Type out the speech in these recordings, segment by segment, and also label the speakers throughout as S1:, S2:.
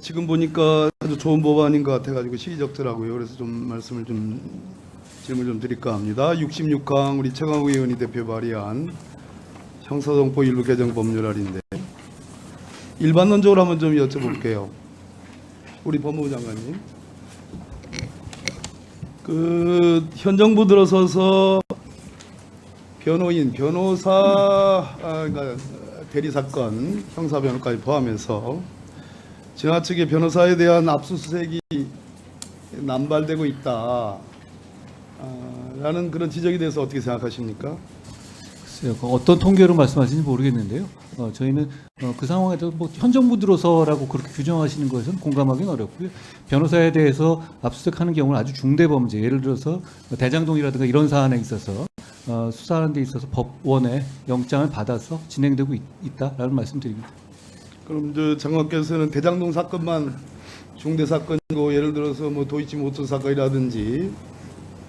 S1: 지금 보니까 아주 좋은 법안인 것 같아가지고 시의적절하고요. 그래서 좀 말씀을 좀 질문 좀 드릴까 합니다. 66항 우리 최강욱 의원이 대표 발의한 형사정보 일부 개정 법률안인데 일반론적으로 한번 좀 여쭤볼게요. 우리 법무부 장관님. 그 현 정부 들어서서 변호인, 변호사, 아, 그러니까 대리 사건, 형사 변호까지 포함해서 지나치게 변호사에 대한 압수수색이 남발되고 있다. 아, 라는 그런 지적에 대해서 어떻게 생각하십니까?
S2: 글쎄요, 그 어떤 통계로 말씀하시는지 모르겠는데요. 어, 저희는 어, 그 상황에도 뭐현 정부 들어서라고 그렇게 규정하시는 것은 공감하기는 어렵고요. 변호사에 대해서 압수수색하는 경우는 아주 중대 범죄, 예를 들어서 대장동이라든가 이런 사안에 있어서 어, 수사하는 데 있어서 법원에 영장을 받아서 진행되고 있, 있다라는 말씀드립니다.
S1: 그럼 저 장관께서는 대장동 사건만 중대 사건이고 예를 들어서 뭐 도이치 모터 사건이라든지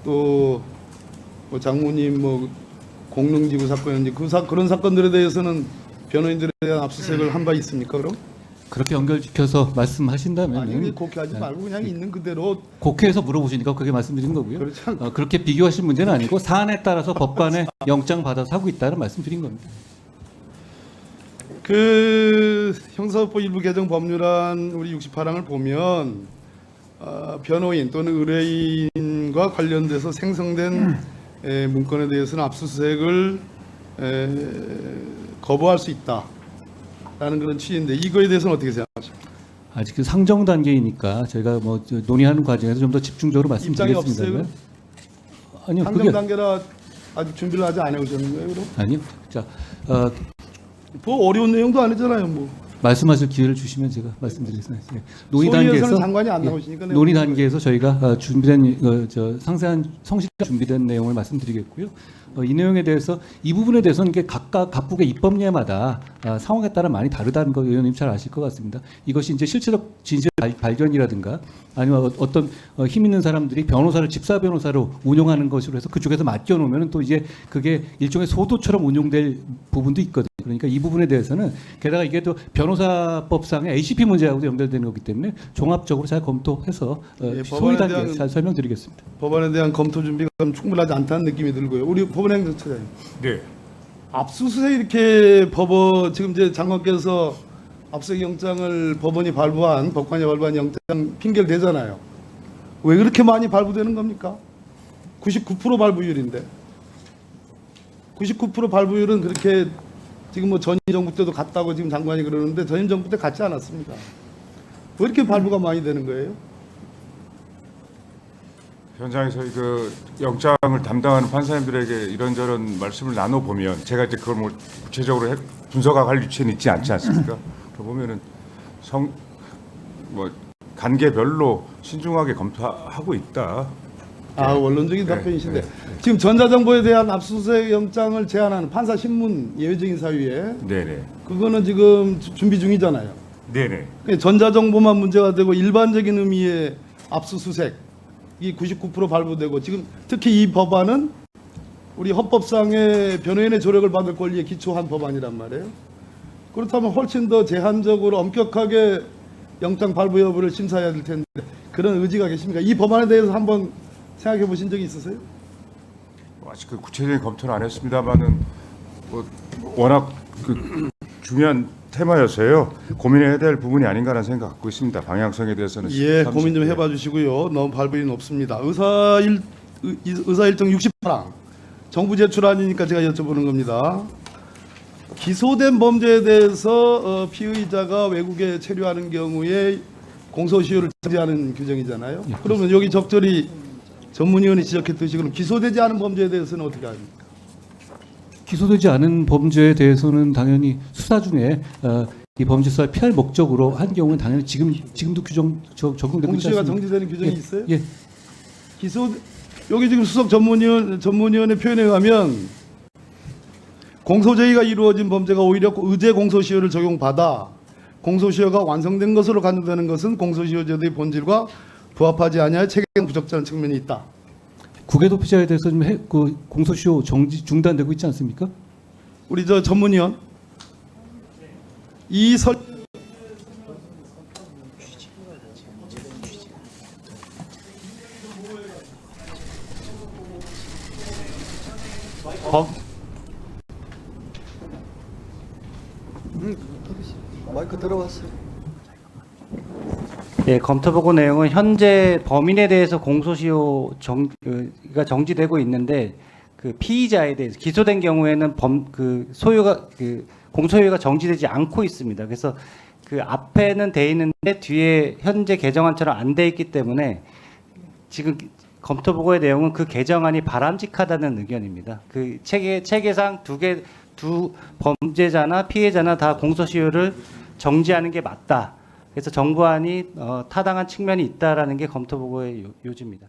S1: 또 뭐 장모님 뭐 공릉지구 사건인지 그 사, 그런 사건들에 대해서는 변호인들에 대한 압수수색을 한 바 있습니까? 그럼?
S2: 그렇게 연결시켜서 말씀하신다면
S1: 아니 그렇게 하지 말고 그냥 있는 그대로
S2: 국회에서 물어보시니까 그렇게 말씀드린 거고요.
S1: 그렇지 않
S2: 어, 그렇게 비교하실 문제는 아니고 사안에 따라서 법관에 영장 받아서 하고 있다는 말씀드린 겁니다.
S1: 그 형사법 일부 개정 법률안 우리 68항을 보면 어, 변호인 또는 의뢰인과 관련돼서 생성된 에, 문건에 대해서는 압수수색을 에, 거부할 수 있다라는 그런 취지인데 이거에 대해서는 어떻게 생각하십니까?
S2: 아직 그 상정 단계이니까 저희가 뭐저 논의하는 과정에서 좀 더 집중적으로
S1: 입장이
S2: 말씀드리겠습니다만 아니요
S1: 상정
S2: 그게
S1: 단계라 아직 준비를 아직 안 해오셨는 거예요, 그럼?
S2: 아니요. 자 어,
S1: 뭐 어려운 내용도 아니잖아요, 뭐.
S2: 말씀하실 기회를 주시면 제가 말씀드리겠습니다. 예. 논의 단계에서
S1: 장관이 안
S2: 예,
S1: 나오시니까
S2: 논의 단계에서 저희가 어, 준비된 어, 저 상세한 성실한 준비된 내용을 말씀드리겠고요. 어, 이 내용에 대해서 이 부분에 대해서는 이게 각각 각국의 입법례마다 아, 상황에 따라 많이 다르다는 거 의원님 잘 아실 것 같습니다. 이것이 이제 실체적 진실 발- 발견이라든가 아니면 어- 어떤 어, 힘 있는 사람들이 변호사를 집사 변호사로 운용하는 것으로 해서 그쪽에서 맡겨놓으면 또 이제 그게 일종의 소도처럼 운용될 부분도 있거든요. 그러니까 이 부분에 대해서는 게다가 이게 또 변호사법상의 ACP 문제하고도 연결되는 거기 때문에 종합적으로 잘 검토해서 어,
S1: 예,
S2: 소위
S1: 법안에
S2: 단계
S1: 대한-
S2: 잘 설명드리겠습니다.
S1: 법안에 대한 검토 준비가 좀 충분하지 않다는 느낌이 들고요. 우리 법원행정 처장님.
S3: 네.
S1: 압수수색 이렇게 법원 지금 이제 장관께서 압수수색 영장을 법원이 발부한 법관이 발부한 영장 핑계를 대잖아요. 왜 그렇게 많이 발부되는 겁니까? 99% 발부율인데 99% 발부율은 그렇게 지금 뭐 전임 정부 때도 갔다고 지금 장관이 그러는데 전임 정부 때 갔지 않았습니까? 왜 이렇게 발부가 많이 되는 거예요?
S3: 현장에서 그 영장을 담당하는 판사님들에게 이런저런 말씀을 나눠 보면 제가 이제 그걸 뭐 구체적으로 해- 분석할 유치는 있지 않지 않습니까? 그 보면은 성뭐 관계별로 신중하게 검토하고 있다.
S1: 아 원론적인
S3: 네,
S1: 답변이신데
S3: 네,
S1: 지금 전자정보에 대한 압수수색 영장을 제한하는 판사 신문 예외적인 사유에
S3: 네네.
S1: 그거는 지금 주- 준비 중이잖아요.
S3: 네네.
S1: 그러니까 전자정보만 문제가 되고 일반적인 의미의 압수수색 이99% 발부되고 지금 특히 이 법안은 우리 헌법상의 변호인의 조력을 받을 권리에 기초한 법안이란 말이에요. 그렇다면 훨씬 더 제한적으로 엄격하게 영장 발부 여부를 심사해야 될 텐데 그런 의지가 계십니까? 이 법안에 대해서 한번 생각해 보신 적이 있으세요?
S3: 아직 그 구체적인 검토는 안 했습니다만은 뭐 워낙 그 중요한 테마여서요 고민해야 될 부분이 아닌가라는 생각 갖고 있습니다. 방향성에 대해서는
S1: 예,
S3: 참-
S1: 고민 좀 해봐 주시고요. 너무 발부이 높습니다. 의사 일 의- 의사 일정 68항 정부 제출안이니까 제가 여쭤보는 겁니다. 기소된 범죄에 대해서 어, 피의자가 외국에 체류하는 경우에 공소시효를 정지하는 규정이잖아요.
S2: 예,
S1: 그러면 여기 적절히 전문위원이 지적했듯이 그럼 기소되지 않은 범죄에 대해서는 어떻게 합니까?
S2: 기소되지 않은 범죄에 대해서는 당연히 수사 중에 어, 이 범죄 수사를 피할 목적으로 한 경우는 당연히 지금 지금도 규정 적- 적용되고 있지
S1: 공소시효가
S2: 않습니까?
S1: 정지되는 규정이
S2: 예,
S1: 있어요?
S2: 예,
S1: 기소 여기 지금 수석 전문위원 전문위원의 표현에 의하면 공소제의가 이루어진 범죄가 오히려 의제 공소시효를 적용받아 공소시효가 완성된 것으로 간주되는 것은 공소시효제도의 본질과 부합하지 아니할 책임 부적절한 측면이 있다.
S2: 국외도 피자에 대해서 좀 해, 그 공소시효 정지 중단되고 있지 않습니까?
S1: 우리 저 전문위원 이설 어? 음, 음, 음.
S4: 마이크 들어왔어요.
S5: 예, 검토 보고 내용은 현재 범인에 대해서 공소시효 정가 정지되고 있는데 그 피의자에 대해서 기소된 경우에는 범 그 소유가 그 공소유가 정지되지 않고 있습니다. 그래서 그 앞에는 돼 있는데 뒤에 현재 개정안처럼 안 돼 있기 때문에 지금 검토 보고의 내용은 그 개정안이 바람직하다는 의견입니다. 그 체계 체계상 두 개 두 범죄자나 피해자나 다 공소시효를 정지하는 게 맞다. 그래서 정부안이 어, 타당한 측면이 있다라는 게 검토 보고의 요- 요지입니다.